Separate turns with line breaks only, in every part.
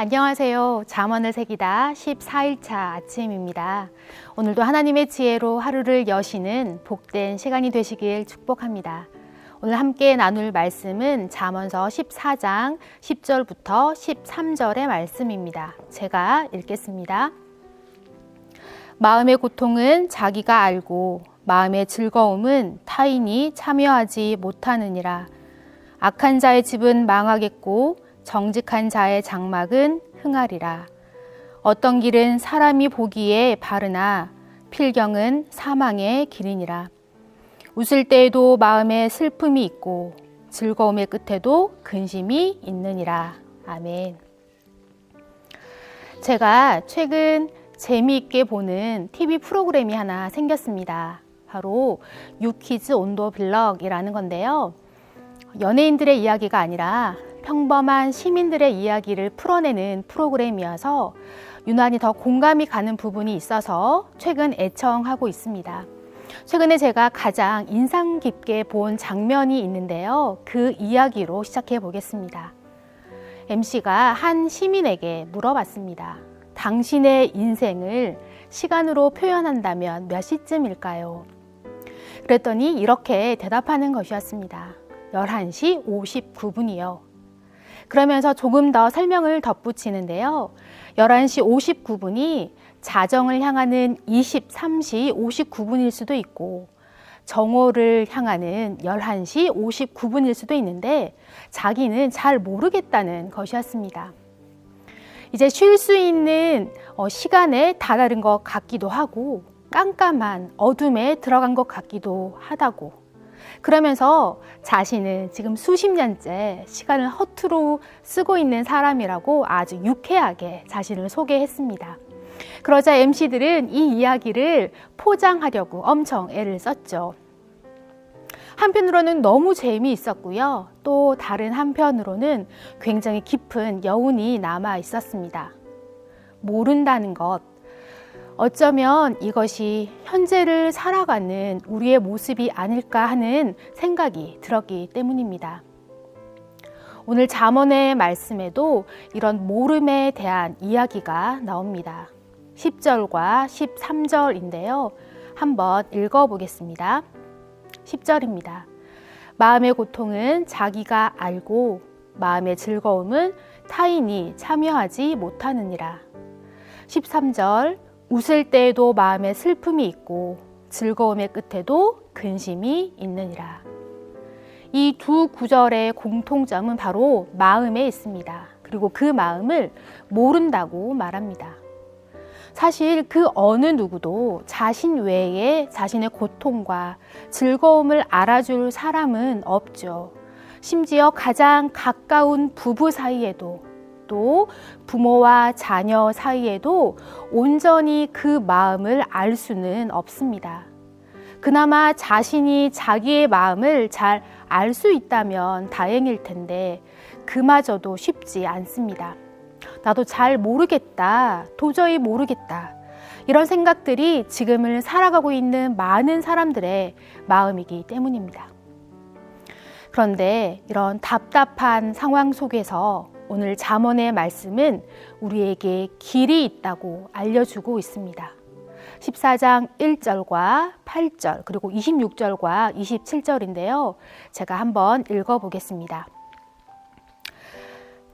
안녕하세요. 잠언을 새기다 14일차 아침입니다. 오늘도 하나님의 지혜로 하루를 여시는 복된 시간이 되시길 축복합니다. 오늘 함께 나눌 말씀은 잠언서 14장 10절부터 13절의 말씀입니다. 제가 읽겠습니다. 마음의 고통은 자기가 알고 마음의 즐거움은 타인이 참여하지 못하느니라. 악한 자의 집은 망하겠고 정직한 자의 장막은 흥하리라. 어떤 길은 사람이 보기에 바르나 필경은 사망의 길이니라. 웃을 때에도 마음에 슬픔이 있고 즐거움의 끝에도 근심이 있느니라. 아멘. 제가 최근 재미있게 보는 TV 프로그램이 하나 생겼습니다. 바로 유키즈 온도 블럭이라는 건데요. 연예인들의 이야기가 아니라 평범한 시민들의 이야기를 풀어내는 프로그램이어서 유난히 더 공감이 가는 부분이 있어서 최근 애청하고 있습니다. 최근에 제가 가장 인상 깊게 본 장면이 있는데요. 그 이야기로 시작해 보겠습니다. MC가 한 시민에게 물어봤습니다. 당신의 인생을 시간으로 표현한다면 몇 시쯤일까요? 그랬더니 이렇게 대답하는 것이었습니다. 11시 59분이요. 그러면서 조금 더 설명을 덧붙이는데요. 11시 59분이 자정을 향하는 23시 59분일 수도 있고 정오를 향하는 11시 59분일 수도 있는데 자기는 잘 모르겠다는 것이었습니다. 이제 쉴 수 있는 어, 시간에 다다른 것 같기도 하고 깜깜한 어둠에 들어간 것 같기도 하다고 그러면서 자신은 지금 수십 년째 시간을 허투루 쓰고 있는 사람이라고 아주 유쾌하게 자신을 소개했습니다. 그러자 MC들은 이 이야기를 포장하려고 엄청 애를 썼죠. 한편으로는 너무 재미있었고요. 또 다른 한편으로는 굉장히 깊은 여운이 남아 있었습니다. 모른다는 것. 어쩌면 이것이 현재를 살아가는 우리의 모습이 아닐까 하는 생각이 들었기 때문입니다. 오늘 잠언의 말씀에도 이런 모름에 대한 이야기가 나옵니다. 10절과 13절인데요. 한번 읽어보겠습니다. 10절입니다. 마음의 고통은 자기가 알고 마음의 즐거움은 타인이 참여하지 못하느니라. 13절 웃을 때에도 마음에 슬픔이 있고 즐거움의 끝에도 근심이 있느니라. 이 두 구절의 공통점은 바로 마음에 있습니다. 그리고 그 마음을 모른다고 말합니다. 사실 그 어느 누구도 자신 외에 자신의 고통과 즐거움을 알아줄 사람은 없죠. 심지어 가장 가까운 부부 사이에도 또 부모와 자녀 사이에도 온전히 그 마음을 알 수는 없습니다. 그나마 자신이 자기의 마음을 잘 알 수 있다면 다행일 텐데 그마저도 쉽지 않습니다. 나도 잘 모르겠다. 도저히 모르겠다. 이런 생각들이 지금을 살아가고 있는 많은 사람들의 마음이기 때문입니다. 그런데 이런 답답한 상황 속에서 오늘 잠언의 말씀은 우리에게 길이 있다고 알려주고 있습니다. 14장 1절과 8절 그리고 26절과 27절인데요. 제가 한번 읽어 보겠습니다.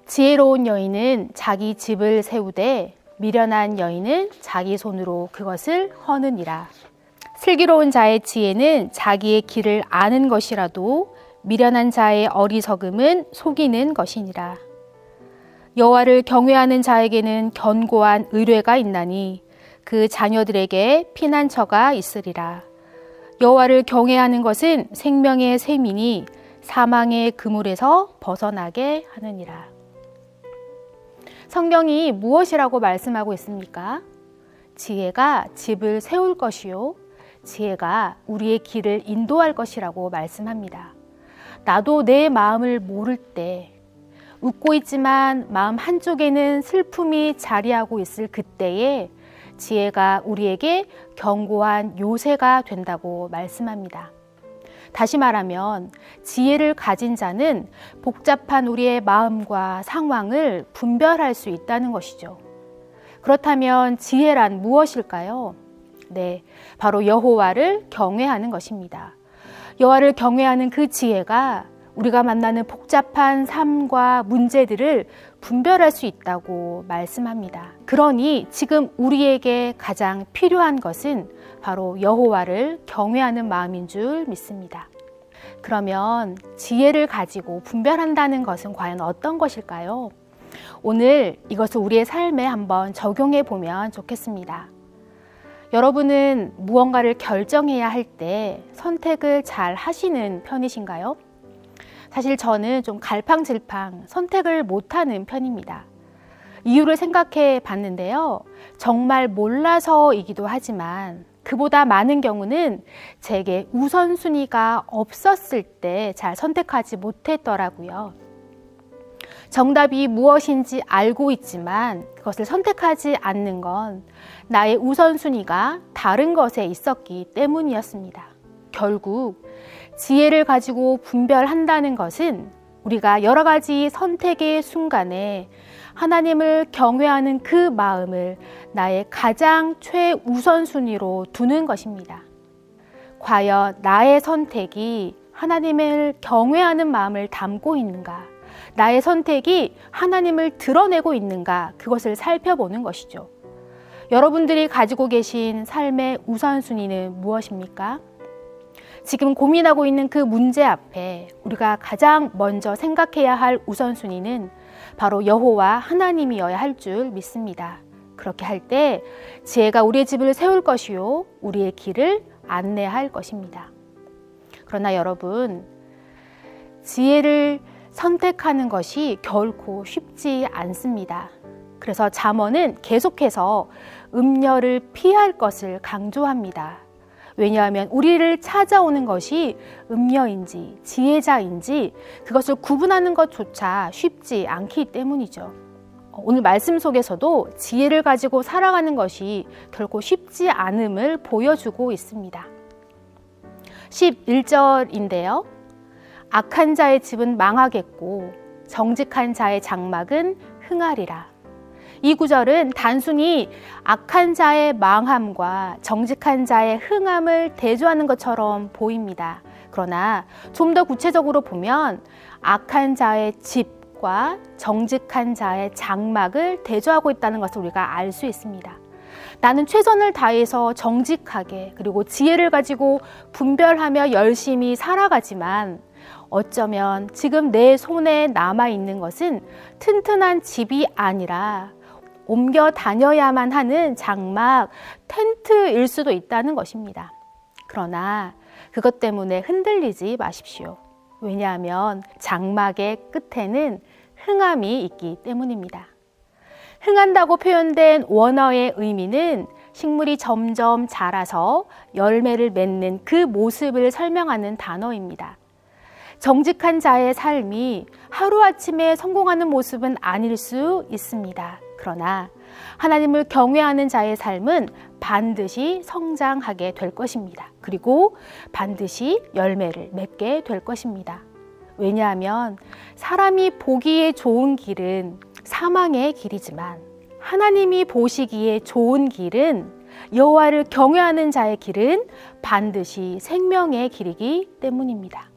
지혜로운 여인은 자기 집을 세우되 미련한 여인은 자기 손으로 그것을 허느니라. 슬기로운 자의 지혜는 자기의 길을 아는 것이라도 미련한 자의 어리석음은 속이는 것이니라. 여호와를 경외하는 자에게는 견고한 의뢰가 있나니 그 자녀들에게 피난처가 있으리라. 여호와를 경외하는 것은 생명의 셈이니 사망의 그물에서 벗어나게 하느니라. 성경이 무엇이라고 말씀하고 있습니까? 지혜가 집을 세울 것이요. 지혜가 우리의 길을 인도할 것이라고 말씀합니다. 나도 내 마음을 모를 때, 웃고 있지만 마음 한쪽에는 슬픔이 자리하고 있을 그때에 지혜가 우리에게 견고한 요새가 된다고 말씀합니다. 다시 말하면 지혜를 가진 자는 복잡한 우리의 마음과 상황을 분별할 수 있다는 것이죠. 그렇다면 지혜란 무엇일까요? 네, 바로 여호와를 경외하는 것입니다. 여호와를 경외하는 그 지혜가 우리가 만나는 복잡한 삶과 문제들을 분별할 수 있다고 말씀합니다. 그러니 지금 우리에게 가장 필요한 것은 바로 여호와를 경외하는 마음인 줄 믿습니다. 그러면 지혜를 가지고 분별한다는 것은 과연 어떤 것일까요? 오늘 이것을 우리의 삶에 한번 적용해 보면 좋겠습니다. 여러분은 무언가를 결정해야 할 때 선택을 잘 하시는 편이신가요? 사실 저는 좀 갈팡질팡 선택을 못하는 편입니다. 이유를 생각해 봤는데요. 정말 몰라서이기도 하지만 그보다 많은 경우는 제게 우선순위가 없었을 때 잘 선택하지 못했더라고요. 정답이 무엇인지 알고 있지만 그것을 선택하지 않는 건 나의 우선순위가 다른 것에 있었기 때문이었습니다. 결국 지혜를 가지고 분별한다는 것은 우리가 여러 가지 선택의 순간에 하나님을 경외하는 그 마음을 나의 가장 최우선순위로 두는 것입니다. 과연 나의 선택이 하나님을 경외하는 마음을 담고 있는가? 나의 선택이 하나님을 드러내고 있는가? 그것을 살펴보는 것이죠. 여러분들이 가지고 계신 삶의 우선순위는 무엇입니까? 지금 고민하고 있는 그 문제 앞에 우리가 가장 먼저 생각해야 할 우선순위는 바로 여호와 하나님이어야 할 줄 믿습니다. 그렇게 할 때 지혜가 우리의 집을 세울 것이요 우리의 길을 안내할 것입니다. 그러나 여러분 지혜를 선택하는 것이 결코 쉽지 않습니다. 그래서 잠언은 계속해서 음녀를 피할 것을 강조합니다. 왜냐하면 우리를 찾아오는 것이 음녀인지 지혜자인지 그것을 구분하는 것조차 쉽지 않기 때문이죠. 오늘 말씀 속에서도 지혜를 가지고 살아가는 것이 결코 쉽지 않음을 보여주고 있습니다. 11절인데요. 악한 자의 집은 망하겠고 정직한 자의 장막은 흥하리라. 이 구절은 단순히 악한 자의 망함과 정직한 자의 흥함을 대조하는 것처럼 보입니다. 그러나 좀 더 구체적으로 보면 악한 자의 집과 정직한 자의 장막을 대조하고 있다는 것을 우리가 알 수 있습니다. 나는 최선을 다해서 정직하게 그리고 지혜를 가지고 분별하며 열심히 살아가지만 어쩌면 지금 내 손에 남아 있는 것은 튼튼한 집이 아니라 옮겨 다녀야만 하는 장막, 텐트일 수도 있다는 것입니다. 그러나 그것 때문에 흔들리지 마십시오. 왜냐하면 장막의 끝에는 흥함이 있기 때문입니다. 흥한다고 표현된 원어의 의미는 식물이 점점 자라서 열매를 맺는 그 모습을 설명하는 단어입니다. 정직한 자의 삶이 하루아침에 성공하는 모습은 아닐 수 있습니다. 그러나 하나님을 경외하는 자의 삶은 반드시 성장하게 될 것입니다. 그리고 반드시 열매를 맺게 될 것입니다. 왜냐하면 사람이 보기에 좋은 길은 사망의 길이지만 하나님이 보시기에 좋은 길은 여호와를 경외하는 자의 길은 반드시 생명의 길이기 때문입니다.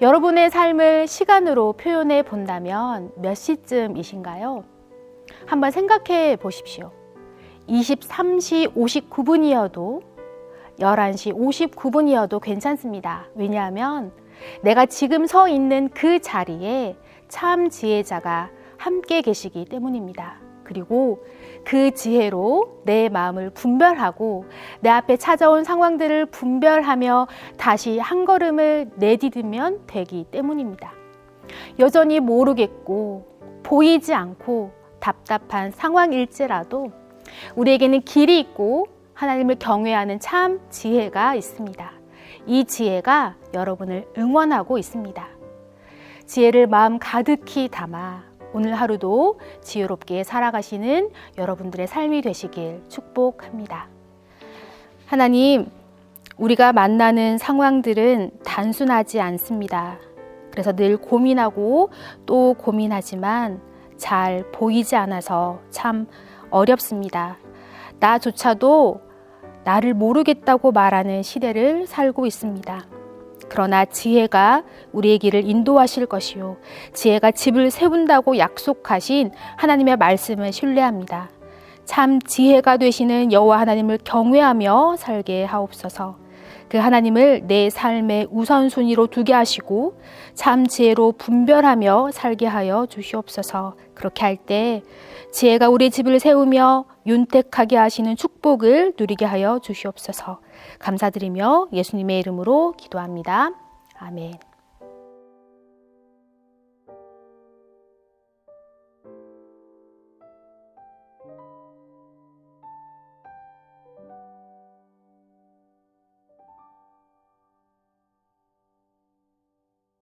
여러분의 삶을 시간으로 표현해 본다면 몇 시쯤이신가요? 한번 생각해 보십시오. 23시 59분이어도 11시 59분이어도 괜찮습니다. 왜냐하면 내가 지금 서 있는 그 자리에 참 지혜자가 함께 계시기 때문입니다. 그리고 그 지혜로 내 마음을 분별하고 내 앞에 찾아온 상황들을 분별하며 다시 한 걸음을 내디디면 되기 때문입니다. 여전히 모르겠고 보이지 않고 답답한 상황일지라도 우리에게는 길이 있고 하나님을 경외하는 참 지혜가 있습니다. 이 지혜가 여러분을 응원하고 있습니다. 지혜를 마음 가득히 담아 오늘 하루도 지혜롭게 살아가시는 여러분들의 삶이 되시길 축복합니다. 하나님, 우리가 만나는 상황들은 단순하지 않습니다. 그래서 늘 고민하고 또 고민하지만 잘 보이지 않아서 참 어렵습니다. 나조차도 나를 모르겠다고 말하는 시대를 살고 있습니다. 그러나 지혜가 우리의 길을 인도하실 것이요. 지혜가 집을 세운다고 약속하신 하나님의 말씀을 신뢰합니다. 참 지혜가 되시는 여호와 하나님을 경외하며 살게 하옵소서. 그 하나님을 내 삶의 우선순위로 두게 하시고 참 지혜로 분별하며 살게 하여 주시옵소서. 그렇게 할 때 지혜가 우리 집을 세우며 윤택하게 하시는 축복을 누리게 하여 주시옵소서. 감사드리며 예수님의 이름으로 기도합니다. 아멘.